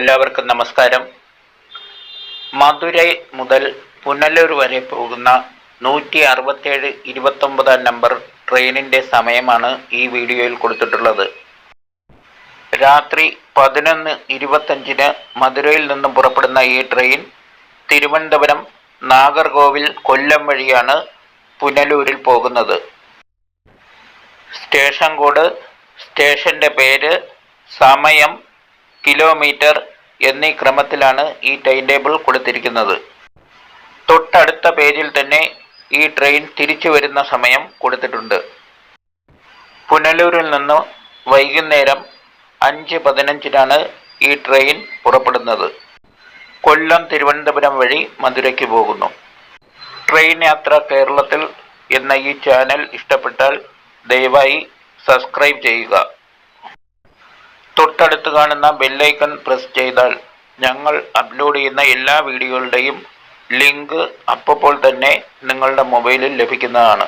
എല്ലാവർക്കും നമസ്കാരം. മധുരൈ മുതൽ പുനലൂർ വരെ പോകുന്ന നൂറ്റി അറുപത്തേഴ് ഇരുപത്തൊമ്പതാം നമ്പർ ട്രെയിനിന്റെ സമയമാണ് ഈ വീഡിയോയിൽ കൊടുത്തിട്ടുള്ളത്. രാത്രി പതിനൊന്ന് ഇരുപത്തഞ്ചിന് മധുരയിൽ നിന്നും പുറപ്പെടുന്ന ഈ ട്രെയിൻ തിരുവനന്തപുരം നാഗർകോവിൽ കൊല്ലം വഴിയാണ് പുനലൂരിൽ പോകുന്നത്. സ്റ്റേഷൻ കോഡ് സ്റ്റേഷന്റെ പേര് സമയം കിലോമീറ്റർ എന്നീ ക്രമത്തിലാണ് ഈ ടൈം ടേബിൾ കൊടുത്തിരിക്കുന്നത്. തൊട്ടടുത്ത പേജിൽ തന്നെ ഈ ട്രെയിൻ തിരിച്ചു വരുന്ന സമയം കൊടുത്തിട്ടുണ്ട്. പുനലൂരിൽ നിന്ന് വൈകുന്നേരം അഞ്ച് പതിനഞ്ചിനാണ് ഈ ട്രെയിൻ പുറപ്പെടുന്നത്. കൊല്ലം തിരുവനന്തപുരം വഴി മധുരയ്ക്ക് പോകുന്നു. ട്രെയിൻ യാത്ര കേരളത്തിൽ എന്ന ഈ ചാനൽ ഇഷ്ടപ്പെട്ടാൽ ദയവായി സബ്സ്ക്രൈബ് ചെയ്യുക. തൊട്ടടുത്ത് കാണുന്ന ബെല്ലൈക്കൺ പ്രസ് ചെയ്താൽ ഞങ്ങൾ അപ്ലോഡ് ചെയ്യുന്ന എല്ലാ വീഡിയോകളുടെയും ലിങ്ക് അപ്പോൾ തന്നെ നിങ്ങളുടെ മൊബൈലിൽ ലഭിക്കുന്നതാണ്.